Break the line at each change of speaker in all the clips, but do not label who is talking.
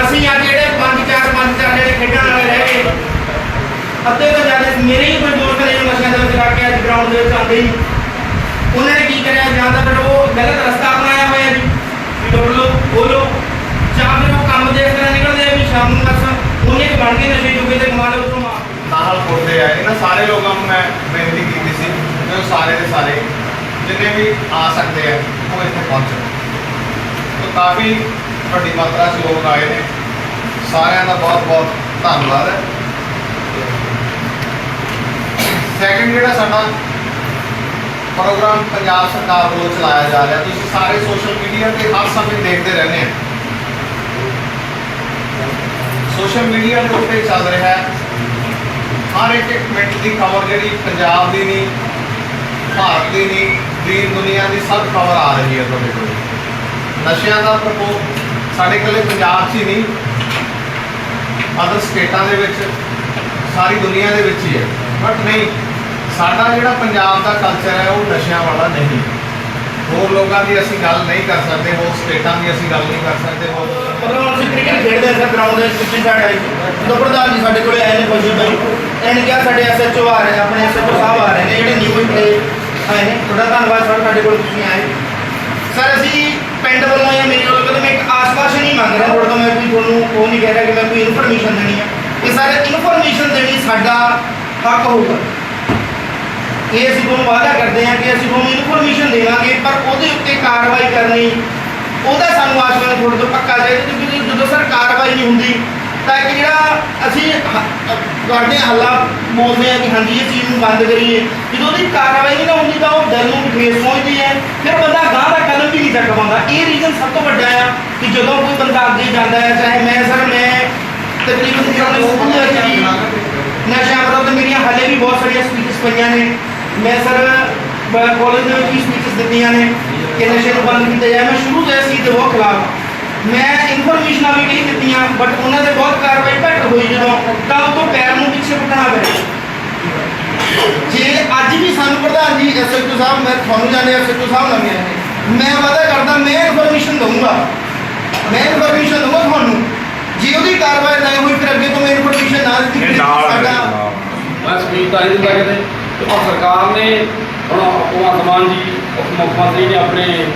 ਅਸੀਂ ਅੱਜ ਜਿਹੜੇ ਪੰਜ ਚਾਰ ਪੰਜ ਚਾਰ ਜਿਹੜੇ ਖੇਡਣ ਵਾਲੇ ਰਹਿ ਗਏ, ਅੱਧੇ ਤੋਂ ਜ਼ਿਆਦਾ ਮੇਰੇ ਹੀ ਕੋਈ ਦੋਸਤ ਨੇ ਜੋ ਨਸ਼ਿਆਂ ਦੇ ਵਿੱਚ ਲੱਗ ਕੇ ਅੱਜ ਗਰਾਊਂਡ ਦੇ ਵਿੱਚ ਆਉਂਦੇ ਹੀ। ਉਹਨਾਂ ਨੇ ਕੀ ਕਰਿਆ ਜਾਂ ਤਾਂ ਫਿਰ ਉਹ ਗਲਤ ਰਸਤਾ ਅਪਣਾਇਆ ਹੋਇਆ ਜੀ ਵੀ ਡੋਲ ਲੋ ਬੋਲੋ ਜਾਂ ਫਿਰ ਉਹ ਕੰਮ ਦੇ ਇਸ ਤਰ੍ਹਾਂ ਨਿਕਲਦੇ ਆ ਵੀ ਸ਼ਾਮ ਨੂੰ ਬਸ ਉਹਨੇ ਕੁ ਬਣ ਕੇ ਨਸ਼ੇ ਜੋਗੇ ਤੇ ਕਮਾ ਲਓ ਮਾਰ।
ਨਾਲ ਪੁੱਟਦੇ ਆ। ਇਹਨਾਂ ਸਾਰੇ ਲੋਕਾਂ ਨੂੰ ਮੈਂ ਬੇਨਤੀ ਕੀਤੀ ਸੀ ਕਿ ਉਹ ਸਾਰੇ ਦੇ ਸਾਰੇ ਜਿੰਨੇ ਵੀ ਆ ਸਕਦੇ ਆ, ਉਹ ਇੱਥੇ ਪਹੁੰਚਣ। ਤਾਂ ਕਾਫੀ ਵੱਡੀ ਮਾਤਰਾ 'ਚ ਲੋਕ ਆਏ ਨੇ। ਸਾਰਿਆਂ ਦਾ ਬਹੁਤ ਬਹੁਤ ਧੰਨਵਾਦ ਹੈ। ਸੈਕੰਡ ਜਿਹੜਾ ਸਾਡਾ ਪ੍ਰੋਗਰਾਮ ਪੰਜਾਬ ਸਰਕਾਰ ਵੱਲੋਂ ਚਲਾਇਆ ਜਾ ਰਿਹਾ, ਤੁਸੀਂ ਸਾਰੇ ਸੋਸ਼ਲ ਮੀਡੀਆ ਤੇ ਹਰ ਸਮੇਂ ਦੇਖਦੇ ਰਹਿੰਦੇ ਆ। ਸੋਸ਼ਲ ਮੀਡੀਆ ਦੇ ਉੱਤੇ ਚੱਲ ਰਿਹਾ ਹੈ। ਹਰ ਇੱਕ ਇੱਕ ਮਿੰਟ ਦੀ ਖਬਰ ਜਿਹੜੀ ਪੰਜਾਬ ਦੀ ਨਹੀਂ, ਭਾਰਤ ਦੀ ਨਹੀਂ ਦੀਨ ਦੁਨੀਆ ਦੀ ਸਭ ਖਬਰ ਆ ਰਹੀ ਹੈ ਤੁਹਾਡੇ ਕੋਲ। ਨਸ਼ਿਆਂ ਦਾ ਪ੍ਰਕੋਪ ਸਾਡੇ ਇਕੱਲੇ ਪੰਜਾਬ 'ਚ ਹੀ ਨਹੀਂ ਅਦਰ ਸਟੇਟਾਂ ਦੇ ਵਿੱਚ, ਸਾਰੀ ਦੁਨੀਆ ਦੇ ਵਿੱਚ ਹੀ ਹੈ। ਬਟ ਨਹੀਂ, ਸਾਡਾ ਜਿਹੜਾ ਪੰਜਾਬ ਦਾ ਕਲਚਰ ਹੈ, ਉਹ ਨਸ਼ਿਆਂ ਵਾਲਾ ਨਹੀਂ। ਹੋਰ ਲੋਕਾਂ ਦੀ ਅਸੀਂ ਗੱਲ ਨਹੀਂ ਕਰ ਸਕਦੇ, ਹੋਰ ਸਟੇਟਾਂ ਦੀ ਅਸੀਂ ਗੱਲ ਨਹੀਂ ਕਰ ਸਕਦੇ, ਹੋਰ
ਮਤਲਬ ਹੁਣ ਅਸੀਂ ਕ੍ਰਿਕਟ ਖੇਡਦੇ ਹਾਂ ਗਰਾਊਂਡ ਦੇ ਵਿੱਚ ਸਾਈਡ ਆਈ ਜਦੋਂ ਪ੍ਰਧਾਨ ਜੀ ਸਾਡੇ ਕੋਲੇ ਆਏ ਨੇ ਫੌਜੀ ਭਾਈ ਇਹਨੇ ਕਿਹਾ ਸਾਡੇ ਐਸਐਚਓ ਆ ਰਹੇ ਨੇ, ਆਪਣੇ ਐਸਐਚਓ ਸਾਹਿਬ ਆ ਰਹੇ ਨੇ, ਜਿਹੜੇ ਨਿਊ ਪਲੇ ਆਏ ਨੇ। ਤੁਹਾਡਾ ਧੰਨਵਾਦ ਸਰ ਸਾਡੇ ਕੋਲ ਤੁਸੀਂ ਆਏ। ਸਰ ਅਸੀਂ ਪਿੰਡ ਵੱਲੋਂ ਜਾਂ ਮੇਰੇ ਵੱਲੋਂ ਕਦੇ ਮੈਂ ਇੱਕ ਆਸ-ਪਾਸ ਨਹੀਂ ਮੰਗ ਰਿਹਾ, ਤੁਹਾਡੇ ਤੋਂ ਮੈਂ ਕੋਈ ਤੁਹਾਨੂੰ ਉਹ ਨਹੀਂ ਕਹਿ ਰਿਹਾ ਕਿ ਮੈਂ ਕੋਈ ਇਨਫੋਰਮੇਸ਼ਨ ਦੇਣੀ ਹੈ। ਇਹ ਸਾਰੇ ਇਨਫੋਰਮੇਸ਼ਨ ਦੇਣੀ ਸਾਡਾ ਹੱਕ ਹੋਊਗਾ। ਇਹ ਅਸੀਂ ਤੁਹਾਨੂੰ ਵਾਅਦਾ ਕਰਦੇ ਹਾਂ ਕਿ ਅਸੀਂ ਤੁਹਾਨੂੰ ਇਨਫੋਰਮੇਸ਼ਨ ਦੇਵਾਂਗੇ ਪਰ ਉਹਦੇ ਉੱਤੇ ਕਾਰਵਾਈ ਕਰਨੀ ਉਹਦਾ ਸਾਨੂੰ ਆਸ਼ਵਾਨ ਤੁਹਾਡੇ ਤੋਂ ਪੱਕਾ ਚਾਹੀਦਾ ਕਿਉਂਕਿ ਜਦੋਂ ਸਰ ਕਾਰਵਾਈ ਨਹੀਂ ਹੁੰਦੀ ਤਾਂ ਇੱਕ ਜਿਹੜਾ ਅਸੀਂ ਤੁਹਾਡੇ ਹੱਲਾ ਬੋਲਦੇ ਆ ਕਿ ਹਾਂਜੀ ਇਹ ਚੀਜ਼ ਨੂੰ ਬੰਦ ਕਰੀਏ। ਜਦੋਂ ਉਹਦੀ ਕਾਰਵਾਈ ਨਹੀਂ ਨਾ ਹੁੰਦੀ ਤਾਂ ਉਹ ਦਿਲ ਨੂੰ ਵੀ ਠੇਸ ਪਹੁੰਚਦੀ ਹੈ। ਫਿਰ ਬੰਦਾ ਗਾਂ ਦਾ ਕਦਮ ਵੀ ਨਹੀਂ ਚੱਕ ਪਾਉਂਦਾ। ਇਹ ਰੀਜ਼ਨ ਸਭ ਤੋਂ ਵੱਡਾ ਆ ਕਿ ਜਦੋਂ ਕੋਈ ਬੰਦਾ ਅੱਗੇ ਜਾਂਦਾ ਹੈ ਚਾਹੇ ਮੈਂ ਸਰ ਮੈਂ ਤਕਰੀਬਨ ਸਕੂਲ ਵਿੱਚ ਨਸ਼ਾ ਵਿਰੁੱਧ ਮੇਰੀਆਂ ਹਾਲੇ ਵੀ ਬਹੁਤ ਸਾਰੀਆਂ ਸਪੀਚਸ ਪਈਆਂ ਨੇ। ਮੈਂ ਸਰ ਕਾਲਜ ਦੇ ਵਿੱਚ ਵੀ ਸਪੀਚਸ ਦਿੱਤੀਆਂ ਨੇ ਕਿ ਨਸ਼ੇ ਨੂੰ ਬੰਦ ਕੀਤਾ ਜਾਏ ਮੈਂ ਸ਼ੁਰੂ ਤੋਂ ਇਸ ਚੀਜ਼ ਦੇ ਬਹੁਤ ਖਿਲਾਫ। ਮੈਂ ਇਨਫੋਰਮੇਸ਼ਨਾਂ ਵੀ ਕਹੀ ਦਿੱਤੀਆਂ ਬਟ ਉਹਨਾਂ ਦੇ ਬਹੁਤ ਕਾਰਵਾਈ ਘੱਟ ਹੋਈ ਜਦੋਂ ਤਾਂ ਉਹ ਤੋਂ ਪੈਰ ਨੂੰ ਪਿੱਛੇ ਪੁੱਟਣਾ ਪਿਆ ਜੇ ਅੱਜ ਵੀ ਸਾਨੂੰ ਪ੍ਰਧਾਨ ਜੀ ਐਸਐਚਓ ਸਾਹਿਬ ਮੈਂ ਤੁਹਾਨੂੰ ਜਾਣਦੇ ਐਸਐਚਓ ਸਾਹਿਬ ਨਵੇਂ ਆਏ। ਨੇ ਮੈਂ ਵਾਅਦਾ ਕਰਦਾ ਮੈਂ ਇਨਫੋਰਮੇਸ਼ਨ ਦਊਂਗਾ। ਮੈਂ ਇਨਫੋਰਮੇਸ਼ਨ ਦਊਂਗਾ ਤੁਹਾਨੂੰ। ਜੇ ਉਹਦੀ ਕਾਰਵਾਈ ਨਹੀਂ ਹੋਈ ਫਿਰ ਅੱਗੇ ਤੋਂ ਮੈਂ ਇਨਫੋਰਮੇਸ਼ਨ ਨਾ ਦਿੱਤੀ। ਸਾਡਾ
ਮੈਂ ਸਪੀਚ ਤਾਂ ਨਹੀਂ ਦਿੰਦਾ ਸਰਕਾਰ ਨੇ ਹੁਣ ਭਗਵੰਤ ਮਾਨ ਜੀ, ਉਪ ਮੁੱਖ ਮੰਤਰੀ ਨੇ ਆਪਣੇ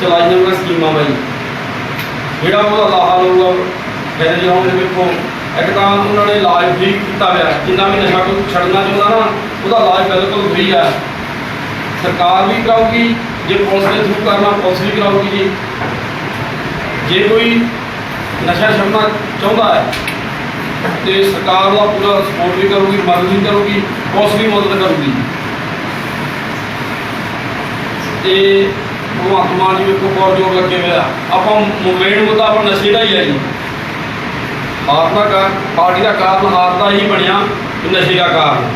ਚਲਾਈਆਂ ਉਹਨਾਂ ਸਕੀਮਾਂ ਬਾਈ। ਜਿਹੜਾ ਉਹਦਾ ਲਾਹਾ ਲਊਗਾ ਕਹਿੰਦੇ ਜੀ ਹੁਣ ਵੇਖੋ ਇੱਕ ਤਾਂ ਉਹਨਾਂ ਨੇ ਇਲਾਜ ਫ੍ਰੀ ਕੀਤਾ ਹੋਇਆ, ਜਿੰਨਾ ਵੀ ਨਸ਼ਾ ਕੋਈ ਛੱਡਣਾ ਚਾਹੁੰਦਾ ਨਾ, ਉਹਦਾ ਇਲਾਜ ਬਿਲਕੁਲ ਫ੍ਰੀ ਆ। ਸਰਕਾਰ ਵੀ ਕਰਾਊਗੀ, ਜੇ ਪੁਲਿਸ ਦੇ ਥਰੂ ਕਰਨਾ, ਪੁਲਿਸ ਵੀ ਕਰਾਊਗੀ ਜੀ। ਜੇ ਕੋਈ ਨਸ਼ਾ ਛੱਡਣਾ ਚਾਹੁੰਦਾ ਹੈ ਤੇ ਸਰਕਾਰ ਦਾ ਪੂਰਾ ਸਪੋਰਟ ਵੀ ਕਰੂਗੀ, ਮਦਦ ਵੀ ਕਰੂਗੀ, ਉਸ ਵੀ ਮਦਦ ਕਰੂਗੀ। ਤੇ ਭਗਵੰਤ ਮਾਨ ਜੀ ਵੇਖੋ ਬਹੁਤ ਜੋਰ ਲੱਗੇ ਹੋਇਆ ਆਪਾਂ ਮੇਨ ਮੁੱਦਾ ਆਪਾਂ ਨਸ਼ੇ ਦਾ ਹੀ ਹੈ ਜੀ। ਹਾਰ ਦਾ ਕਾਰਨ, ਪਾਰਟੀ ਦਾ ਕਾਰਨ ਹਾਰ ਦਾ ਹੀ ਬਣਿਆ ਨਸ਼ੇ ਦਾ ਕਾਰਨ।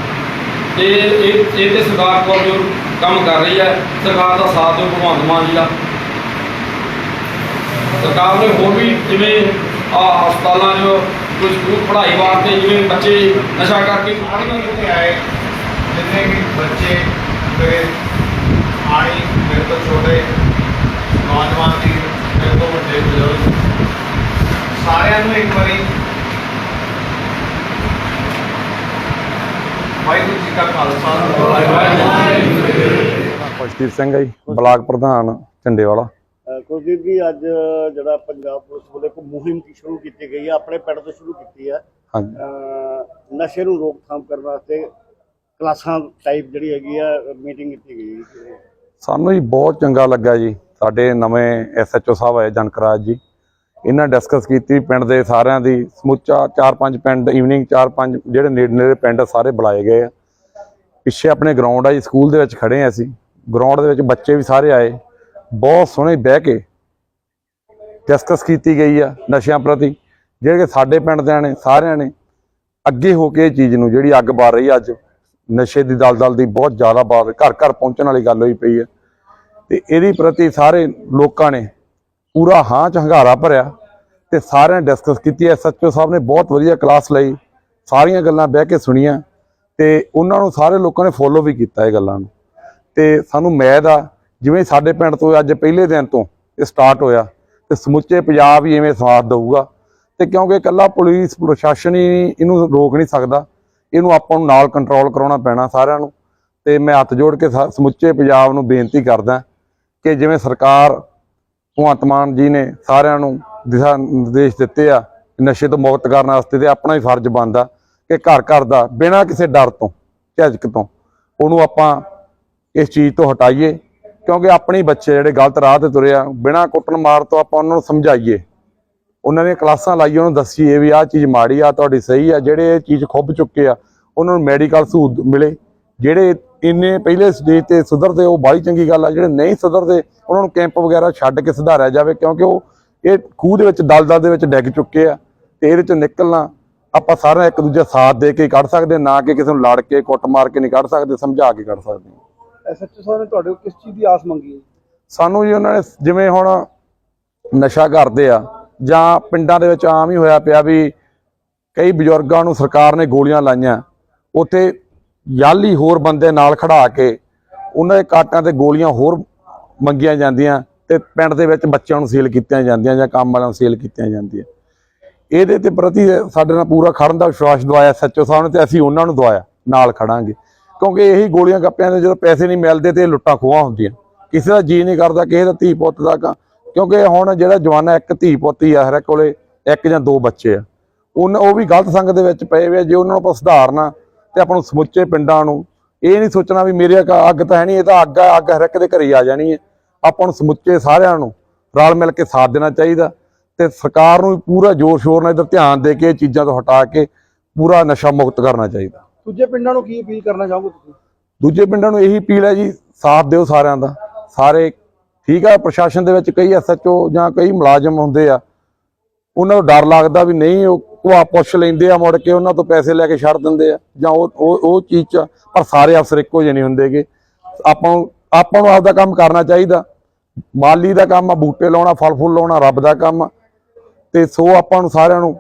ਤੇ ਇਹ ਇਹ ਤੇ ਸਰਕਾਰ ਕੋਲ ਜੋ ਕੰਮ ਕਰ ਰਹੀ ਹੈ, ਸਰਕਾਰ ਦਾ ਸਾਥ ਦਿਓ ਭਗਵੰਤ ਮਾਨ ਜੀ ਦਾ। ਸਰਕਾਰ ਨੇ ਹੋਰ ਵੀ ਜਿਵੇਂ ਆ ਹਸਪਤਾਲਾਂ 'ਚ ਕੁਝ ਸਕੂਲ ਪੜ੍ਹਾਈ ਵਾਸਤੇ ਜਿਵੇਂ ਬੱਚੇ ਨਸ਼ਾ ਕਰਕੇ
ਆਣੀ ਇੱਥੇ ਆਏ। ਜਿੰਨੇ ਵੀ ਬੱਚੇ ਮੇਰੇ ਆਣੀ ਮੇਰੇ ਤੋਂ ਛੋਟੇ ਨੌਜਵਾਨ ਦੀ ਮੇਰੇ ਤੋਂ ਵੱਡੇ ਬਜ਼ੁਰਗ ਸਾਰਿਆਂ ਨੂੰ ਇੱਕ ਵਾਰੀ ਵਾਹਿਗੁਰੂ ਜੀ ਕਾ ਖਾਲਸਾ। ਵਾਹਿਗੁਰੂ ਜੀ ਕੀ ਫਤਿਹ।
ਖੁਸ਼ਦੀਪ ਸਿੰਘ ਜੀ ਬਲਾਕ ਪ੍ਰਧਾਨ ਝੰਡੇ ਵਾਲਾ
ਅ, ਕੁਲਦੀਪ ਜੀ ਅੱਜ ਜਿਹੜਾ ਪੰਜਾਬ ਪੁਲਿਸ ਵੱਲੋਂ ਇੱਕ ਮੁਹਿੰਮ ਕੀ ਸ਼ੁਰੂ ਕੀਤੀ ਗਈ ਹੈ ਆਪਣੇ ਪਿੰਡ ਤੋਂ ਸ਼ੁਰੂ ਕੀਤੀ ਹੈ
ਹਾਂਜੀ।
ਅ, ਨਸ਼ੇ ਨੂੰ ਰੋਕਥਾਮ ਕਰਨ ਵਾਸਤੇ ਕਲਾਸਾਂ ਟਾਈਪ ਜਿਹੜੀ ਹੈਗੀ ਆ ਮੀਟਿੰਗ ਕੀਤੀ ਗਈ।
ਸਾਨੂੰ ਜੀ ਬਹੁਤ ਚੰਗਾ ਲੱਗਾ ਜੀ ਸਾਡੇ ਨਵੇਂ ਐਸਐਚਓ ਸਾਹਿਬ ਆਏ ਜਨਕਰਾਜ ਜੀ। ਇਹਨਾਂ ਡਿਸਕਸ ਕੀਤੀ ਪਿੰਡ ਦੇ ਸਾਰਿਆਂ ਦੀ ਸਮੁੱਚਾ ਚਾਰ ਪੰਜ ਪਿੰਡ ਈਵਨਿੰਗ ਚਾਰ ਪੰਜ ਜਿਹੜੇ ਨੇੜੇ ਨੇੜੇ ਪਿੰਡ ਸਾਰੇ ਬੁਲਾਏ ਗਏ ਆ। ਪਿੱਛੇ ਆਪਣੇ ਗਰਾਊਂਡ ਆ ਜੀ ਸਕੂਲ ਦੇ ਵਿੱਚ ਖੜੇ ਆ ਅਸੀਂ। ਗਰਾਊਂਡ ਦੇ ਵਿੱਚ ਬੱਚੇ ਵੀ ਸਾਰੇ ਆਏ। ਬਹੁਤ ਸੋਹਣੇ ਬਹਿ ਕੇ ਡਿਸਕਸ ਕੀਤੀ ਗਈ ਆ ਨਸ਼ਿਆਂ ਪ੍ਰਤੀ, ਜਿਹੜੇ ਕਿ ਸਾਡੇ ਪਿੰਡ ਦੇ ਨੇ, ਸਾਰਿਆਂ ਨੇ ਅੱਗੇ ਹੋ ਕੇ ਇਹ ਚੀਜ਼ ਨੂੰ ਜਿਹੜੀ ਅੱਗ ਬਾਲ ਰਹੀ ਅੱਜ, ਨਸ਼ੇ ਦੀ ਦਲਦਲ ਦੀ ਬਹੁਤ ਜ਼ਿਆਦਾ ਬਾਤ, ਘਰ ਘਰ ਪਹੁੰਚਣ ਵਾਲੀ ਗੱਲ ਹੋਈ ਪਈ ਹੈ ਤੇ ਇਹਦੀ ਪ੍ਰਤੀ ਸਾਰੇ ਲੋਕਾਂ ਨੇ ਪੂਰਾ ਹਾਂ ਚ ਹੰਗਾਰਾ ਭਰਿਆ ਤੇ ਸਾਰਿਆਂ ਨੇ ਡਿਸਕਸ ਕੀਤੀ। ਐਸਐਚਓ ਸਾਹਿਬ ਨੇ ਬਹੁਤ ਵਧੀਆ ਕਲਾਸ ਲਈ, ਸਾਰੀਆਂ ਗੱਲਾਂ ਬਹਿ ਕੇ ਸੁਣੀਆਂ ਤੇ ਉਹਨਾਂ ਨੂੰ ਸਾਰੇ ਲੋਕਾਂ ਨੇ ਫੋਲੋ ਵੀ ਕੀਤਾ ਇਹ ਗੱਲਾਂ ਨੂੰ। ਤੇ ਸਾਨੂੰ ਮੈਦ ਆ ਜਿਵੇਂ ਸਾਡੇ ਪਿੰਡ ਤੋਂ ਅੱਜ ਪਹਿਲੇ ਦਿਨ ਤੋਂ ਇਹ ਸਟਾਰਟ ਹੋਇਆ, ਤੇ ਸਮੁੱਚੇ ਪੰਜਾਬ ਹੀ ਇਵੇਂ ਸਾਥ ਦੇਊਗਾ। ਤੇ ਕਿਉਂਕਿ ਇਕੱਲਾ ਪੁਲਿਸ, ਪ੍ਰਸ਼ਾਸਨ ਹੀ ਇਹਨੂੰ ਰੋਕ ਨਹੀਂ ਸਕਦਾ, ਇਹਨੂੰ ਆਪਾਂ ਨੂੰ ਨਾਲ ਕੰਟਰੋਲ ਕਰਾਉਣਾ ਪੈਣਾ ਸਾਰਿਆਂ ਨੂੰ। ਤੇ ਮੈਂ ਹੱਥ ਜੋੜ ਕੇ ਸਾ- ਸਮੁੱਚੇ ਪੰਜਾਬ ਨੂੰ ਬੇਨਤੀ ਕਰਦਾ ਕਿ ਜਿਵੇਂ ਸਰਕਾਰ ਭਗਵੰਤ ਮਾਨ ਜੀ ਨੇ ਸਾਰਿਆਂ ਨੂੰ ਦਿਸ਼ਾ ਨਿਰਦੇਸ਼ ਦਿੱਤੇ ਆ, ਨਸ਼ੇ ਤੋਂ ਮੁਕਤ ਕਰਨ ਵਾਸਤੇ ਤੇ ਆਪਣਾ ਹੀ ਫਰਜ਼ ਬਣਦਾ ਕਿ ਘਰ ਘਰ ਦਾ ਬਿਨਾਂ ਕਿਸੇ ਡਰ ਤੋਂ, ਝਿਜਕ ਤੋਂ ਉਹਨੂੰ ਆਪਾਂ ਇਸ ਚੀਜ਼ ਤੋਂ ਹਟਾਈਏ। ਕਿਉਂਕਿ ਆਪਣੇ ਬੱਚੇ ਜਿਹੜੇ ਗਲਤ ਰਾਹ ਤੇ ਤੁਰੇ ਆ, ਬਿਨਾਂ ਕੁੱਟਣ ਮਾਰ ਤੋਂ ਆਪਾਂ ਉਹਨਾਂ ਨੂੰ ਸਮਝਾਈਏ। ਉਹਨਾਂ ਨੇ ਕਲਾਸਾਂ ਲਾਈਏ, ਉਹਨੂੰ ਦੱਸੀਏ ਵੀ ਆਹ ਚੀਜ਼ ਮਾੜੀ ਆ, ਤੁਹਾਡੀ ਸਹੀ ਆ, ਜਿਹੜੇ ਇਹ ਚੀਜ਼ ਖੁੱਭ ਚੁੱਕੇ ਆ, ਉਹਨਾਂ ਨੂੰ ਮੈਡੀਕਲ ਸਹੂਲਤ ਮਿਲੇ। ਜਿਹੜੇ ਇੰਨੇ ਪਹਿਲੇ ਸਟੇਜ ਤੇ ਸੁਧਰਦੇ, ਉਹ ਬਾਹਲੀ ਚੰਗੀ ਗੱਲ ਆ, ਜਿਹੜੇ ਨਹੀਂ ਸੁਧਰਦੇ, ਉਹਨਾਂ ਨੂੰ ਕੈਂਪ ਵਗੈਰਾ ਛੱਡ ਕੇ ਸੁਧਾਰਿਆ ਜਾਵੇ, ਕਿਉਂਕਿ ਉਹ ਇਹ ਖੂਹ ਦੇ ਵਿੱਚ, ਦਲਦਲ ਦੇ ਵਿੱਚ ਡਿੱਗ ਚੁੱਕੇ ਆ ਤੇ ਇਹਦੇ ਚੋਂ ਨਿਕਲਣਾ, ਆਪਾਂ ਸਾਰਿਆਂ ਇੱਕ ਦੂਜੇ ਸਾਥ ਦੇ ਕੇ ਕੱਢ ਸਕਦੇ ਨਾ ਕਿ ਕਿਸੇ ਨੂੰ ਲੜ ਕੇ, ਕੁੱਟ ਮਾਰ ਕੇ ਨਹੀਂ ਕੱਢ ਸਕਦੇ, ਸਮਝਾ ਕੇ ਕੱਢ ਸਕਦੇ
ਐਸਐਚਓ ਸਾਹਿਬ ਨੇ ਤੁਹਾਡੇ ਕੋਲ ਕਿਸ ਚੀਜ਼ ਦੀ ਆਸ ਮੰਗੀ ਹੈ
ਸਾਨੂੰ ਜੀ ਉਹਨਾਂ ਨੇ ਜਿਵੇਂ ਹੁਣ ਨਸ਼ਾ ਕਰਦੇ ਆ ਜਾਂ ਪਿੰਡਾਂ ਦੇ ਵਿੱਚ ਆਮ ਹੀ ਹੋਇਆ ਪਿਆ ਵੀ ਕਈ ਬਜ਼ੁਰਗਾਂ ਨੂੰ ਸਰਕਾਰ ਨੇ ਗੋਲੀਆਂ ਲਾਈਆਂ, ਉੱਥੇ ਯਾਲੀ ਹੋਰ ਬੰਦੇ ਨਾਲ ਖੜਾ ਕੇ ਉਹਨਾਂ ਦੇ ਕਾਟਾਂ ਤੇ ਗੋਲੀਆਂ ਹੋਰ ਮੰਗੀਆਂ ਜਾਂਦੀਆਂ ਤੇ ਪਿੰਡ ਦੇ ਵਿੱਚ ਬੱਚਿਆਂ ਨੂੰ ਸੇਲ ਕੀਤੀਆਂ ਜਾਂਦੀਆਂ ਜਾਂ ਕੰਮ ਵਾਲਿਆਂ ਨੂੰ ਸੇਲ ਕੀਤੀਆਂ ਜਾਂਦੀਆਂ। ਇਹਦੇ ਤੇ ਪ੍ਰਤੀ ਸਾਡੇ ਨਾਲ ਪੂਰਾ ਖੜਨ ਦਾ ਵਿਸ਼ਵਾਸ ਦਵਾਇਆ ਸੱਚੋ ਸਾਹਿਬ ਨੇ ਤੇ ਅਸੀਂ ਉਹਨਾਂ ਨੂੰ ਦਵਾਇਆ, ਨਾਲ ਖੜਾਂਗੇ। ਕਿਉਂਕਿ ਇਹੀ ਗੋਲੀਆਂ ਗੱਪਿਆਂ ਦੇ ਜਦੋਂ ਪੈਸੇ ਨਹੀਂ ਮਿਲਦੇ ਤੇ ਇਹ ਲੁੱਟਾਂ ਖੋਹਾਂ ਹੁੰਦੀਆਂ। ਕਿਸੇ ਦਾ ਜੀ ਨਹੀਂ ਕਰਦਾ, ਕਿਸੇ ਦਾ ਧੀ ਪੁੱਤ ਦਾ ਕ- ਕਿਉਂਕਿ ਹੁਣ ਜਿਹੜਾ ਜਵਾਨਾ ਇੱਕ ਧੀ ਪੁੱਤ ਹੀ ਆ, ਹਰ ਇੱਕ ਕੋਲੇ ਇੱਕ ਜਾਂ ਦੋ ਬੱਚੇ ਆ। ਉਹਨਾਂ ਉਹ ਵੀ ਗਲਤ ਸੰਗਤ ਦੇ ਵਿੱਚ ਪਏ ਹੋਏ ਆ, ਜੇ ਉਹਨਾਂ ਨੂੰ ਆਪਾਂ ਸੁਧਾਰਨਾ ਤੇ ਆਪਾਂ ਨੂੰ ਸਮੁੱਚੇ ਪਿੰਡਾਂ ਨੂੰ ਇਹ ਨਹੀਂ ਸੋਚਣਾ ਵੀ ਮੇਰੇ ਅੱਗ ਅੱਗ ਤਾਂ ਹੈ ਨਹੀਂ, ਇਹ ਤਾਂ ਅੱਗ ਆ, ਅੱਗ ਹਰ ਇੱਕ ਦੇ ਘਰੇ ਹੀ ਆ ਜਾਣੀ ਹੈ। ਆਪਾਂ ਨੂੰ ਸਮੁੱਚੇ ਸਾਰਿਆਂ ਨੂੰ ਰਲ ਮਿਲ ਕੇ ਸਾਥ ਦੇਣਾ ਚਾਹੀਦਾ ਤੇ ਸਰਕਾਰ ਨੂੰ ਵੀ ਪੂਰਾ ਜ਼ੋਰ ਸ਼ੋਰ ਨਾਲ ਇਧਰ ਧਿਆਨ ਦੇ ਕੇ ਇਹ ਚੀਜ਼ਾਂ ਤੋਂ ਹਟਾ ਕੇ ਪੂਰਾ ਨਸ਼ਾ ਮੁਕਤ ਕਰਨਾ ਚਾਹੀਦਾ।
ਦੂਜੇ ਪਿੰਡਾਂ ਨੂੰ ਕੀ ਅਪੀਲ ਕਰਨਾ ਚਾਹੋਗੇ ਤੁਸੀਂ?
ਦੂਜੇ ਪਿੰਡਾਂ ਨੂੰ ਇਹੀ ਅਪੀਲ ਹੈ ਜੀ, ਸਾਥ ਦਿਓ ਸਾਰਿਆਂ ਦਾ। ਸਾਰੇ ਠੀਕ ਆ, ਪ੍ਰਸ਼ਾਸਨ ਦੇ ਵਿੱਚ ਕਈ ਐਸਐਚਓ ਜਾਂ ਕਈ ਮੁਲਾਜ਼ਮ ਹੁੰਦੇ ਆ, ਉਹਨਾਂ ਨੂੰ ਡਰ ਲੱਗਦਾ ਵੀ ਨਹੀਂ, ਉਹ ਕੁਆ ਪੁੱਛ ਲੈਂਦੇ ਆ ਮੁੜ ਕੇ, ਉਹਨਾਂ ਤੋਂ ਪੈਸੇ ਲੈ ਕੇ ਛੱਡ ਦਿੰਦੇ ਆ, ਜਾਂ ਉਹ ਉਹ ਚੀਜ਼ ਚ, ਪਰ ਸਾਰੇ ਅਫਸਰ ਇੱਕੋ ਜਿਹੇ ਨਹੀਂ ਹੁੰਦੇਗੇ ਆਪਾਂ ਆਪਾਂ ਨੂੰ ਆਪਦਾ ਕੰਮ ਕਰਨਾ ਚਾਹੀਦਾ। ਮਾਲੀ ਦਾ ਕੰਮ ਆ, ਬੂਟੇ ਲਾਉਣਾ, ਫਲ ਫੁੱਲ ਲਾਉਣਾ, ਰੱਬ ਦਾ ਕੰਮ ਤੇ ਸੋ ਆਪਾਂ ਨੂੰ ਸਾਰਿਆਂ ਨੂੰ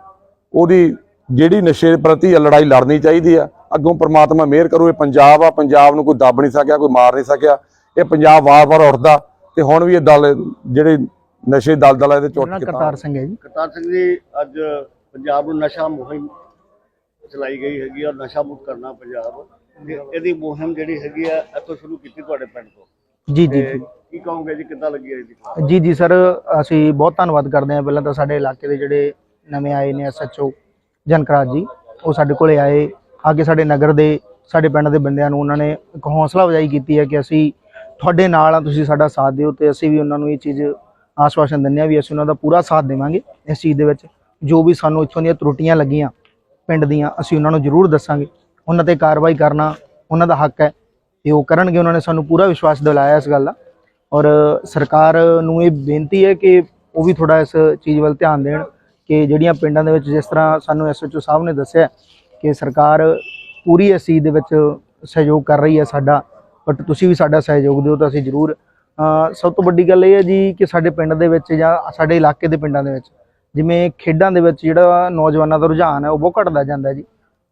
ਉਹਦੀ ਜਿਹੜੀ ਨਸ਼ੇ ਪ੍ਰਤੀ ਲੜਾਈ ਲੜਨੀ ਚਾਹੀਦੀ ਆ। ਅੱਗੋਂ ਪ੍ਰਮਾਤਮਾ ਮਿਹਰ ਕਰੂ ਇਹ ਪੰਜਾਬ ਆ ਪੰਜਾਬ ਨੂੰ ਕੋਈ ਦੱਬ ਨਹੀਂ ਸਕਿਆ ਕੋਈ ਮਾਰ ਨਹੀਂ ਸਕਿਆ। ਇਹ ਪੰਜਾਬ ਵਾਰ-ਵਾਰ ਉੱਠਦਾ ਤੇ ਹੁਣ ਵੀ ਇਹ ਦਲ ਜਿਹੜੇ ਨਸ਼ੇ ਦਲਦਲ ਇਹਦੇ ਚੁੱਟ
ਮੇਰਾ
ਕੇ
ਕਰਤਾਰ ਸਿੰਘ ਹੈ ਜੀ।
ਕਰਤਾਰ ਸਿੰਘ ਜੀ ਅੱਜ ਪੰਜਾਬ ਨੂੰ ਨਸ਼ਾ ਮੁਹਿੰਮ ਚਲਾਈ ਗਈ ਹੈਗੀ ਔਰ ਨਸ਼ਾ ਮੁਕਤ ਕਰਨਾ ਪੰਜਾਬ। ਇਹਦੀ ਮੁਹਿੰਮ ਜਿਹੜੀ ਹੈਗੀ ਆ ਇੱਥੋਂ ਸ਼ੁਰੂ ਕੀਤੀ ਤੁਹਾਡੇ ਪਿੰਡ ਤੋਂ।
ਜੀ ਜੀ
ਕੀ ਕਹੋਗੇ ਜੀ ਕਿੱਦਾਂ ਲੱਗੀ ਹੈ ਇਹਦੀ?
ਜੀ ਜੀ ਸਰ ਅਸੀਂ ਬਹੁਤ ਧੰਨਵਾਦ ਕਰਦੇ ਹਾਂ। ਪਹਿਲਾਂ ਤਾਂ ਸਾਡੇ ਇਲਾਕੇ ਦੇ ਜਿਹੜੇ ਨਵੇਂ ਆਏ ਨੇ ਐਸਐਚਓ ਜਨਕਰਾਜ ਜੀ ਉਹ ਸਾਡੇ ਕੋਲੇ ਆਏ। ਆ ਕੇ ਸਾਡੇ ਨਗਰ ਦੇ, ਸਾਡੇ ਪਿੰਡ ਦੇ ਬੰਦਿਆਂ ਨੂੰ ਉਹਨਾਂ ਨੇ ਇੱਕ ਹੌਸਲਾ ਅਫਜ਼ਾਈ ਕੀਤੀ ਹੈ ਕਿ ਅਸੀਂ ਤੁਹਾਡੇ ਨਾਲ ਆ, ਤੁਸੀਂ ਸਾਡਾ ਸਾਥ ਦਿਓ ਤੇ ਅਸੀਂ ਵੀ ਉਹਨਾਂ ਨੂੰ ਇਹ ਚੀਜ਼ ਆਸ਼ਵਾਸਨ ਦਿੰਦੇ ਹਾਂ ਵੀ ਅਸੀਂ ਉਹਨਾਂ ਦਾ ਪੂਰਾ ਸਾਥ ਦੇਵਾਂਗੇ। ਇਸ ਚੀਜ਼ ਦੇ ਵਿੱਚ ਜੋ ਵੀ ਸਾਨੂੰ ਇੱਥੋਂ ਦੀਆਂ ਤਰੁੱਟੀਆਂ ਲੱਗੀਆਂ ਪਿੰਡ ਦੀਆਂ, ਅਸੀਂ ਉਹਨਾਂ ਨੂੰ ਜ਼ਰੂਰ ਦੱਸਾਂਗੇ। ਉਹਨਾਂ ਤੇ ਕਾਰਵਾਈ ਕਰਨਾ ਉਹਨਾਂ ਦਾ ਹੱਕ ਹੈ ਤੇ ਉਹ ਕਰਨਗੇ। ਉਹਨਾਂ ਨੇ ਸਾਨੂੰ ਪੂਰਾ ਵਿਸ਼ਵਾਸ ਦਿਲਾਇਆ ਇਸ ਗੱਲ ਦਾ। ਔਰ ਸਰਕਾਰ ਨੂੰ ਇਹ ਬੇਨਤੀ ਹੈ ਕਿ ਉਹ ਵੀ ਥੋੜਾ ਇਸ ਚੀਜ਼ ਵੱਲ ਧਿਆਨ ਦੇਣ ਕਿ ਜਿਹੜੀਆਂ ਪਿੰਡਾਂ ਦੇ ਵਿੱਚ ਜਿਸ ਤਰ੍ਹਾਂ ਸਾਨੂੰ ਐਸਐਚਓ ਸਾਹਿਬ ਨੇ ਦੱਸਿਆ ਕਿ ਸਰਕਾਰ ਪੂਰੀ ਇਸ ਚੀਜ਼ ਦੇ ਵਿੱਚ ਸਹਿਯੋਗ ਕਰ ਰਹੀ ਹੈ ਸਾਡਾ ਬਟ ਤੁਸੀਂ ਵੀ ਸਾਡਾ ਸਹਿਯੋਗ ਦਿਓ ਤਾਂ ਅਸੀਂ ਜ਼ਰੂਰ ਸਭ ਤੋਂ ਵੱਡੀ ਗੱਲ ਇਹ ਹੈ ਜੀ ਕਿ ਸਾਡੇ ਪਿੰਡ ਦੇ ਵਿੱਚ ਜਾਂ ਸਾਡੇ ਇਲਾਕੇ ਦੇ ਪਿੰਡਾਂ ਦੇ ਵਿੱਚ, ਜਿਵੇਂ ਖੇਡਾਂ ਦੇ ਵਿੱਚ ਜਿਹੜਾ ਨੌਜਵਾਨਾਂ ਦਾ ਰੁਝਾਨ ਹੈ ਉਹ ਬਹੁਤ ਘਟਦਾ ਜਾਂਦਾ ਜੀ।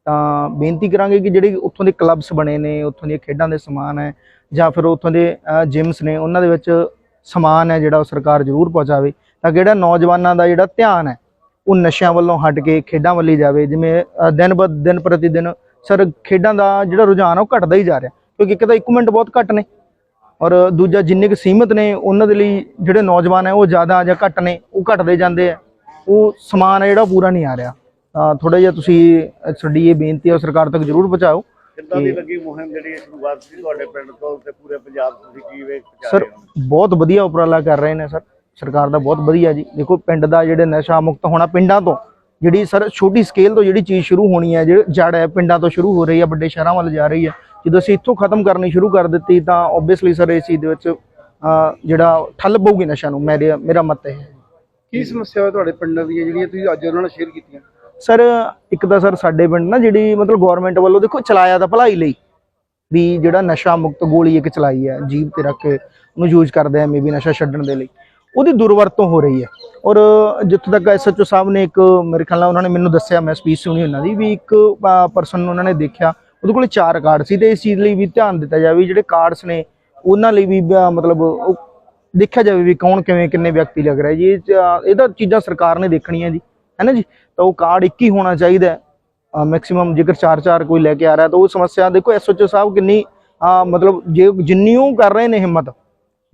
ਤਾਂ ਬੇਨਤੀ ਕਰਾਂਗੇ ਕਿ ਜਿਹੜੇ ਉੱਥੋਂ ਦੇ ਕਲੱਬਸ ਬਣੇ ਨੇ, ਉੱਥੋਂ ਦੀਆਂ ਖੇਡਾਂ ਦੇ ਸਮਾਨ ਹੈ ਜਾਂ ਫਿਰ ਉੱਥੋਂ ਦੇ ਜਿਮਸ ਨੇ, ਉਹਨਾਂ ਦੇ ਵਿੱਚ ਸਮਾਨ ਹੈ ਜਿਹੜਾ ਉਹ ਸਰਕਾਰ ਜ਼ਰੂਰ ਪਹੁੰਚਾਵੇ ਤਾਂ ਕਿ ਜਿਹੜਾ ਨੌਜਵਾਨਾਂ ਦਾ ਜਿਹੜਾ ਧਿਆਨ ਹੈ ਉਹ ਨਸ਼ਿਆਂ ਵੱਲੋਂ ਹਟ ਕੇ ਖੇਡਾਂ ਵੱਲ ਜਾਵੇ ਜਿਵੇਂ ਦਿਨ ਬ ਦਿਨ ਪ੍ਰਤੀ ਦਿਨ ਸਰ ਖੇਡਾਂ ਦਾ ਜਿਹੜਾ ਰੁਝਾਨ ਉਹ ਘਟਦਾ ਹੀ ਜਾ ਰਿਹਾ ਕਿਉਂਕਿ ਇੱਕ ਤਾਂ ਇਕਵਿਪਮੈਂਟ ਬਹੁਤ ਘੱਟ ਨੇ ਔਰ ਦੂਜਾ ਜਿੰਨੇ ਕੁ ਸੀਮਤ ਨੇ ਉਹਨਾਂ ਦੇ ਲਈ ਜਿਹੜੇ ਨੌਜਵਾਨ ਹੈ ਉਹ ਜ਼ਿਆਦਾ ਜਾਂ ਘੱਟ ਨੇ ਉਹ ਘਟਦੇ ਜਾਂਦੇ ਆ ਉਹ ਸਮਾਨ ਹੈ ਜਿਹੜਾ ਪੂਰਾ ਨਹੀਂ ਆ ਰਿਹਾ ਤਾਂ ਥੋੜਾ ਜਿਹਾ ਤੁਸੀਂ ਸਾਡੀ ਇਹ ਬੇਨਤੀ ਹੈ ਸਰਕਾਰ ਤੱਕ ਜ਼ਰੂਰ ਪਹੁੰਚਾਓ
ਕਿੱਦਾਂ ਦੀ
ਜੀ।
ਲੱਗੀ ਮੁਹਿੰਮ ਜਿਹੜੀ ਸ਼ੁਰੂਆਤ ਸੀ ਤੁਹਾਡੇ ਪਿੰਡ ਤੋਂ ਤੇ ਪੂਰੇ ਪੰਜਾਬ 'ਚ ਤੁਸੀਂ ਕੀ ਵੇਖ ਕੇ
ਸਰ ਬਹੁਤ ਵਧੀਆ ਉਪਰਾਲਾ ਕਰ ਰਹੇ ਨੇ ਸਰ ਸਰਕਾਰ ਦਾ ਬਹੁਤ ਵਧੀਆ ਜੀ। ਦੇਖੋ ਪਿੰਡ ਦਾ ਜਿਹੜੇ ਨਸ਼ਾ ਮੁਕਤ ਹੋਣਾ ਪਿੰਡਾਂ ਤੋਂ ਜਿਹੜੀ ਸਰ ਛੋਟੀ ਸਕੇਲ ਤੋਂ ਜਿਹੜੀ ਚੀਜ਼ ਸ਼ੁਰੂ ਹੋਣੀ ਹੈ ਜਿਹੜੀ ਜੜ ਹੈ ਪਿੰਡਾਂ ਤੋਂ ਸ਼ੁਰੂ ਹੋ ਰਹੀ ਹੈ ਵੱਡੇ ਸ਼ਹਿਰਾਂ ਵੱਲ ਜਾ ਰਹੀ ਹੈ। ਜਦੋਂ ਅਸੀਂ ਇੱਥੋਂ ਖਤਮ ਕਰਨੀ ਸ਼ੁਰੂ ਕਰ ਦਿੱਤੀ ਤਾਂ ਆਬਵੀਅਸਲੀ ਸਰ ਇਸ ਚੀਜ਼ ਦੇ ਵਿੱਚ ਜਿਹੜਾ ਠੱਲ ਪਊਗੀ ਨਸ਼ਾ ਨੂੰ ਮੇਰੇ ਮੇਰਾ ਮਤ ਇਹ ਹੈ।
ਕੀ ਸਮੱਸਿਆ ਹੈ ਤੁਹਾਡੇ ਪਿੰਡਾਂ ਦੀਆਂ ਜਿਹੜੀਆਂ ਤੁਸੀਂ ਅੱਜ ਉਹਨਾਂ ਨਾਲ ਸ਼ੇਅਰ ਕੀਤੀਆਂ?
ਸਰ ਇੱਕ ਤਾਂ ਸਰ ਸਾਡੇ ਪਿੰਡ ਨਾ ਜਿਹੜੀ ਮਤਲਬ ਗਵਰਨਮੈਂਟ ਵੱਲੋਂ ਦੇਖੋ ਚਲਾਇਆ ਤਾਂ ਭਲਾਈ ਲਈ ਵੀ ਜਿਹੜਾ ਨਸ਼ਾ ਮੁਕਤ ਗੋਲੀ ਇੱਕ ਚਲਾਈ ਹੈ ਜੀਭ ਤੇ ਰੱਖ ਕੇ ਉਹਨੂੰ ਯੂਜ਼ ਕਰਦੇ ਆ ਮੇਬੀ ਨਸ਼ਾ ਛੱਡਣ ਦੇ ਲਈ। ਉਹਦੀ ਦੁਰਵਰਤੋਂ ਹੋ ਰਹੀ ਹੈ। ਔਰ ਜਿੱਥੋਂ ਤੱਕ ਐਸਐਚਓ ਸਾਹਿਬ ਨੇ ਇੱਕ ਮੇਰੇ ਖਿਆਲ ਨਾਲ ਉਹਨਾਂ ਨੇ ਮੈਨੂੰ ਦੱਸਿਆ ਮੈਂ ਸਪੀਚ ਸੁਣੀ ਉਹਨਾਂ ਦੀ ਵੀ ਇੱਕ ਪਰਸਨ ਨੂੰ ਉਹਨਾਂ ਨੇ ਦੇਖਿਆ। ਉਹਦੇ ਕੋਲੇ ਚਾਰ ਕਾਰਡ ਸੀ ਤੇ ਇਸ ਚੀਜ਼ ਲਈ ਵੀ ਧਿਆਨ ਦਿੱਤਾ ਜਾਵੇ ਜਿਹੜੇ ਕਾਰਡਸ ਨੇ ਉਹਨਾਂ ਲਈ ਵੀ ਮਤਲਬ ਦੇਖਿਆ ਜਾਵੇ ਵੀ ਕੌਣ ਕਿਵੇਂ ਕਿੰਨੇ ਵਿਅਕਤੀ ਲੱਗ ਰਿਹਾ ਜੀ ਇਹ 'ਚ, ਇਹਦਾ ਚੀਜ਼ਾਂ ਸਰਕਾਰ ਨੇ ਦੇਖਣੀਆਂ ਜੀ ਹੈ ਜੀ? ਤਾਂ ਉਹ ਕਾਰਡ ਇੱਕ ਹੀ ਹੋਣਾ ਚਾਹੀਦਾ ਮੈਕਸਿਮਮ ਜੇਕਰ ਚਾਰ ਚਾਰ ਕੋਈ ਲੈ ਕੇ ਆ ਰਿਹਾ ਤਾਂ ਉਹ ਸਮੱਸਿਆ ਦੇਖੋ ਐਸਓਚਓ ਸਾਹਿਬ ਕਿੰਨੀ ਮਤਲਬ ਜੇ ਜਿੰਨੀ ਉਹ ਕਰ ਰਹੇ ਨੇ ਹਿੰਮਤ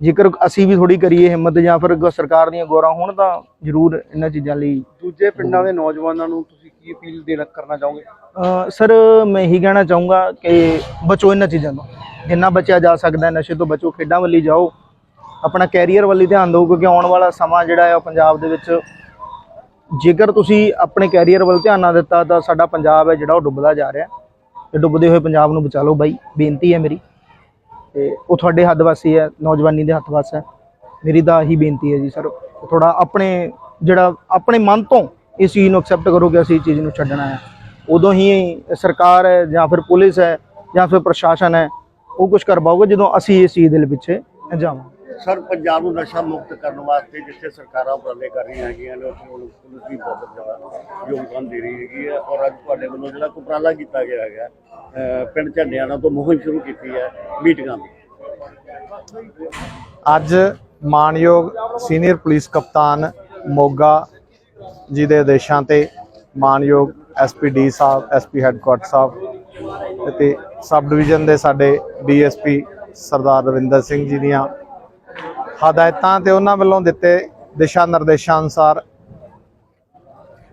ਜੇਕਰ ਅਸੀਂ ਵੀ ਥੋੜੀ ਕਰੀਏ ਹਿੰਮਤ ਜਾਂ ਫਿਰ ਸਰਕਾਰ ਦੀਆਂ ਗੌਰਾਂ ਹੋਣ ਤਾਂ ਜ਼ਰੂਰ ਇਹਨਾਂ ਚੀਜ਼ਾਂ ਲਈ
ਦੂਜੇ ਪਿੰਡਾਂ ਦੇ ਨੌਜਵਾਨਾਂ ਨੂੰ ਤੁਸੀਂ ਕੀ ਅਪੀਲ ਦੇਣਾ ਕਰਨਾ ਚਾਹੋਗੇ?
ਸਰ ਮੈਂ ਇਹੀ ਕਹਿਣਾ ਚਾਹੂੰਗਾ ਕਿ ਬਚੋ ਇਹਨਾਂ ਚੀਜ਼ਾਂ ਤੋਂ ਜਿੰਨਾ ਬਚਿਆ ਜਾ ਸਕਦਾ ਨਸ਼ੇ ਤੋਂ ਬਚੋ ਖੇਡਾਂ ਵੱਲ ਜਾਓ। ਆਪਣਾ ਕੈਰੀਅਰ ਵੱਲ ਧਿਆਨ ਦਿਓ ਕਿਉਂਕਿ ਆਉਣ ਵਾਲਾ ਸਮਾਂ ਜਿਹੜਾ ਹੈ ਉਹ ਪੰਜਾਬ ਦੇ ਵਿੱਚ ਜੇਕਰ ਤੁਸੀਂ ਆਪਣੇ ਕੈਰੀਅਰ ਵੱਲ ਧਿਆਨ ਨਾ ਦਿੱਤਾ ਤਾਂ ਸਾਡਾ ਪੰਜਾਬ ਹੈ ਜਿਹੜਾ ਉਹ ਡੁੱਬਦਾ ਜਾ ਰਿਹਾ। ਤੇ ਡੁੱਬਦੇ ਹੋਏ ਪੰਜਾਬ ਨੂੰ ਬਚਾ ਲਓ ਬਾਈ। ਬੇਨਤੀ ਹੈ ਮੇਰੀ। ਤੇ ਉਹ ਤੁਹਾਡੇ ਹੱਥ ਵਾਸੀ ਹੈ ਨੌਜਵਾਨੀ ਦੇ ਹੱਥ ਵਾਸ ਹੈ। ਮੇਰੀ ਤਾਂ ਇਹੀ ਬੇਨਤੀ ਹੈ ਜੀ ਸਰ ਥੋੜਾ ਆਪਣੇ ਜਿਹੜਾ ਆਪਣੇ ਮਨ ਤੋਂ ਇਸ ਚੀਜ਼ ਨੂੰ ਐਕਸੈਪਟ ਕਰੋ ਕਿ ਅਸੀਂ ਇਸ ਚੀਜ਼ ਨੂੰ ਛੱਡਣਾ ਹੈ। ਉਦੋਂ ਹੀ ਸਰਕਾਰ ਹੈ ਜਾਂ ਫਿਰ ਪੁਲਿਸ ਹੈ ਜਾਂ ਫਿਰ ਪ੍ਰਸ਼ਾਸਨ ਹੈ, ਉਹ ਕੁਝ ਕਰ ਪਾਊਗਾ ਜਦੋਂ ਅਸੀਂ ਇਸ ਚੀਜ਼ ਦੇ ਪਿੱਛੇ ਜਾਵਾਂਗੇ।
ਸਰ, ਪੰਜਾਬ ਨੂੰ ਨਸ਼ਾ ਮੁਕਤ ਕਰਨ ਵਾਸਤੇ ਜਿੱਥੇ ਸਰਕਾਰਾਂ ਉਪਰਾਲੇ ਕਰ ਰਹੀਆਂ ਹੈਗੀਆਂ ਨੇ, ਉੱਥੇ ਹੁਣ ਪੁਲਿਸ ਵੀ ਬਹੁਤ ਜ਼ਿਆਦਾ ਯੋਗਦਾਨ ਦੇ ਰਹੀ ਹੈਗੀ ਹੈ ਔਰ ਅੱਜ ਤੁਹਾਡੇ ਵੱਲੋਂ ਜਿਹੜਾ ਉਪਰਾਲਾ ਕੀਤਾ ਗਿਆ ਹੈਗਾ ਪਿੰਡ ਝੰਡਿਆਣਾ ਤੋਂ ਮੁਹਿੰਮ ਸ਼ੁਰੂ ਕੀਤੀ ਹੈ ਮੀਟਿੰਗਾਂ ਦੀ।
ਅੱਜ ਮਾਨਯੋਗ ਸੀਨੀਅਰ ਪੁਲਿਸ ਕਪਤਾਨ ਮੋਗਾ ਜੀ ਦੇ ਆਦੇਸ਼ਾਂ ਤੇ ਮਾਨਯੋਗ ਐਸਪੀਡੀ ਸਾਹਿਬ ਐਸਪੀ ਹੈੱਡਕੁਆਰਟਰ ਸਾਹਿਬ ਅਤੇ ਸਬ ਡਿਵੀਜ਼ਨ ਦੇ ਸਾਡੇ ਡੀਐਸਪੀ ਸਰਦਾਰ ਰਵਿੰਦਰ ਸਿੰਘ ਜੀ ਦੀਆਂ ਹਦਾਇਤਾਂ ਤੇ ਉਹਨਾਂ ਵੱਲੋਂ ਦਿੱਤੇ ਦਿਸ਼ਾ ਨਿਰਦੇਸ਼ਾਂ ਅਨੁਸਾਰ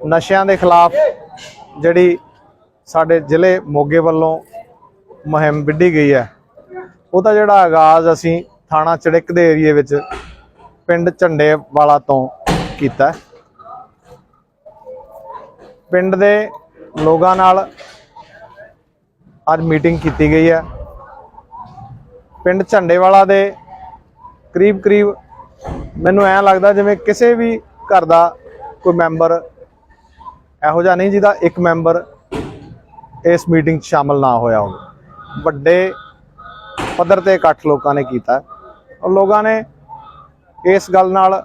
ਨਸ਼ਿਆਂ ਦੇ ਖਿਲਾਫ ਜਿਹੜੀ ਸਾਡੇ ਜ਼ਿਲ੍ਹੇ ਮੋਗੇ ਵੱਲੋਂ ਮੁਹਿੰਮ ਵਿੱਢੀ ਗਈ ਹੈ। ਉਹਦਾ ਜਿਹੜਾ ਆਗਾਜ਼ ਅਸੀਂ ਥਾਣਾ ਚੜਿੱਕ ਦੇ ਏਰੀਏ ਵਿੱਚ ਪਿੰਡ ਝੰਡੇ ਵਾਲਾ ਤੋਂ ਕੀਤਾ ਪਿੰਡ ਦੇ ਲੋਕਾਂ ਨਾਲ ਅੱਜ ਮੀਟਿੰਗ ਕੀਤੀ ਗਈ ਹੈ। ਪਿੰਡ ਝੰਡੇ ਵਾਲਾ ਦੇ ਕਰੀਬ ਕਰੀਬ ਮੈਨੂੰ ਐਂ ਲੱਗਦਾ ਜਿਵੇਂ ਕਿਸੇ ਵੀ ਘਰ ਦਾ ਕੋਈ ਮੈਂਬਰ ਇਹੋ ਜਿਹਾ ਨਹੀਂ ਜਿਹਦਾ ਇੱਕ ਮੈਂਬਰ ਇਸ ਮੀਟਿੰਗ 'ਚ ਸ਼ਾਮਲ ਨਾ ਹੋਇਆ ਹੋਵੇ। ਵੱਡੇ ਪੱਧਰ ਤੇ ਇਕੱਠ ਲੋਕਾਂ ਨੇ ਕੀਤਾ। ਔਰ ਲੋਕਾਂ ਨੇ ਇਸ ਗੱਲ ਨਾਲ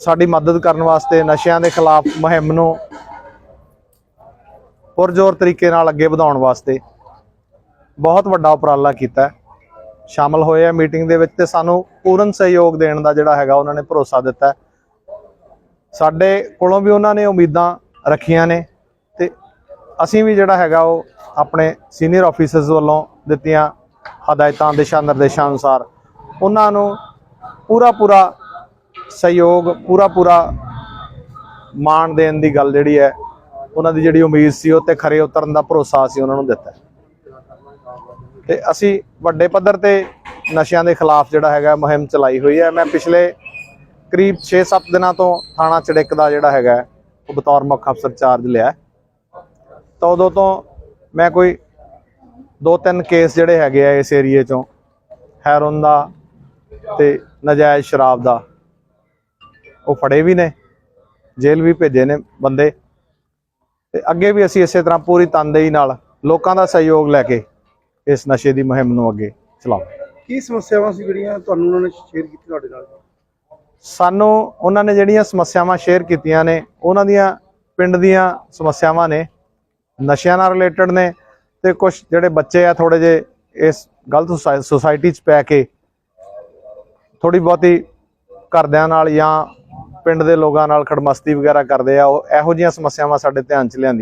ਸਾਡੀ ਮਦਦ ਕਰਨ ਵਾਸਤੇ ਨਸ਼ਿਆਂ ਦੇ ਖਿਲਾਫ ਮੁਹਿੰਮ ਨੂੰ ਪੁਰਜ਼ੋਰ ਤਰੀਕੇ ਨਾਲ ਅੱਗੇ ਵਧਾਉਣ ਵਾਸਤੇ ਬਹੁਤ ਵੱਡਾ ਉਪਰਾਲਾ ਕੀਤਾ। ਸ਼ਾਮਲ ਹੋਏ ਆ ਮੀਟਿੰਗ ਦੇ ਵਿੱਚ ਤੇ ਸਾਨੂੰ ਪੂਰਨ ਸਹਿਯੋਗ ਦੇਣ ਦਾ ਜਿਹੜਾ ਹੈਗਾ ਉਹਨਾਂ ਨੇ ਭਰੋਸਾ ਦਿੱਤਾ ਸਾਡੇ ਕੋਲੋਂ ਵੀ ਉਹਨਾਂ ਨੇ ਉਮੀਦਾਂ ਰੱਖੀਆਂ ਨੇ ਤੇ ਅਸੀਂ ਵੀ ਜਿਹੜਾ ਹੈਗਾ ਉਹ ਆਪਣੇ ਸੀਨੀਅਰ ਆਫੀਸਰਸ ਵੱਲੋਂ ਦਿੱਤੀਆਂ ਹਦਾਇਤਾਂ ਦਿਸ਼ਾ ਨਿਰਦੇਸ਼ਾਂ ਅਨੁਸਾਰ ਉਹਨਾਂ ਨੂੰ ਪੂਰਾ ਪੂਰਾ ਸਹਿਯੋਗ, ਪੂਰਾ ਪੂਰਾ ਮਾਣ ਦੇਣ ਦੀ ਗੱਲ ਜਿਹੜੀ ਹੈ, ਉਹਨਾਂ ਦੀ ਜਿਹੜੀ ਉਮੀਦ ਸੀ ਉਹ ਤੇ ਖਰੇ ਉਤਰਨ ਦਾ ਭਰੋਸਾ ਅਸੀਂ ਉਹਨਾਂ ਨੂੰ ਦਿੱਤਾ ਤੇ ਅਸੀਂ ਵੱਡੇ ਪੱਧਰ ਤੇ ਨਸ਼ਿਆਂ ਦੇ ਖਿਲਾਫ ਜਿਹੜਾ ਹੈਗਾ ਮੁਹਿੰਮ ਚਲਾਈ ਹੋਈ ਹੈ। ਮੈਂ ਪਿਛਲੇ ਕਰੀਬ 6-7 ਦਿਨਾਂ ਤੋਂ ਥਾਣਾ ਚੜਿੱਕ ਦਾ ਜਿਹੜਾ ਹੈਗਾ ਉਹ ਬਤੌਰ ਮੁੱਖ ਅਫਸਰ ਚਾਰਜ ਲਿਆ ਤਾਂ ਉਦੋਂ ਤੋਂ ਮੈਂ ਕੋਈ ਦੋ ਤਿੰਨ ਕੇਸ ਜਿਹੜੇ ਹੈਗੇ ਆ ਇਸ ਏਰੀਏ ਚੋਂ, ਹੈਰੋਨ ਦਾ ਤੇ ਨਜਾਇਜ਼ ਸ਼ਰਾਬ ਦਾ, ਉਹ ਫੜੇ ਵੀ ਨੇ, ਜੇਲ੍ਹ ਵੀ ਭੇਜੇ ਨੇ ਬੰਦੇ। ਤੇ ਅੱਗੇ ਵੀ ਅਸੀਂ ਇਸੇ ਤਰ੍ਹਾਂ ਪੂਰੀ ਤਨਦੇਹੀ ਨਾਲ ਲੋਕਾਂ ਦਾ ਸਹਿਯੋਗ ਲੈ ਕੇ ਇਸ ਨਸ਼ੇ ਦੀ ਮੁਹਿੰਮ ਨੂੰ ਅੱਗੇ ਚਲਾਵਾਂਗੇ
ਕੀ ਸਮੱਸਿਆਵਾਂ ਸੀ ਜਿਹੜੀਆਂ ਤੁਹਾਨੂੰ ਉਹਨਾਂ ਨੇ ਸ਼ੇਅਰ ਕੀਤੀ ਤੁਹਾਡੇ ਨਾਲ?
ਸਾਨੂੰ ਉਹਨਾਂ ਨੇ ਜਿਹੜੀਆਂ ਸਮੱਸਿਆਵਾਂ ਸ਼ੇਅਰ ਕੀਤੀਆਂ ਨੇ ਉਹਨਾਂ ਦੀਆਂ ਪਿੰਡ ਦੀਆਂ ਸਮੱਸਿਆਵਾਂ ਨੇ ਨਸ਼ਿਆਂ ਨਾਲ ਰਿਲੇਟਡ ਨੇ ਤੇ ਕੁਝ ਜਿਹੜੇ ਬੱਚੇ ਆ ਥੋੜੇ ਜੇ ਇਸ ਗਲਤ ਸੁਸਾਇ- ਸੁਸਾਇਟੀ 'ਚ ਪੈ ਕੇ ਥੋੜੀ ਬਹੁਤੀ ਘਰਦਿਆਂ ਨਾਲ ਜਾਂ ਪਿੰਡ ਦੇ ਲੋਕਾਂ ਨਾਲ ਖੜਮਸਤੀ ਵਗੈਰਾ ਕਰਦੇ ਆ ਉਹ ਇਹੋ ਜਿਹੀਆਂ ਸਮੱਸਿਆਵਾਂ ਸਾਡੇ ਧਿਆਨ 'ਚ ਲਿਆਂਦੀਆਂ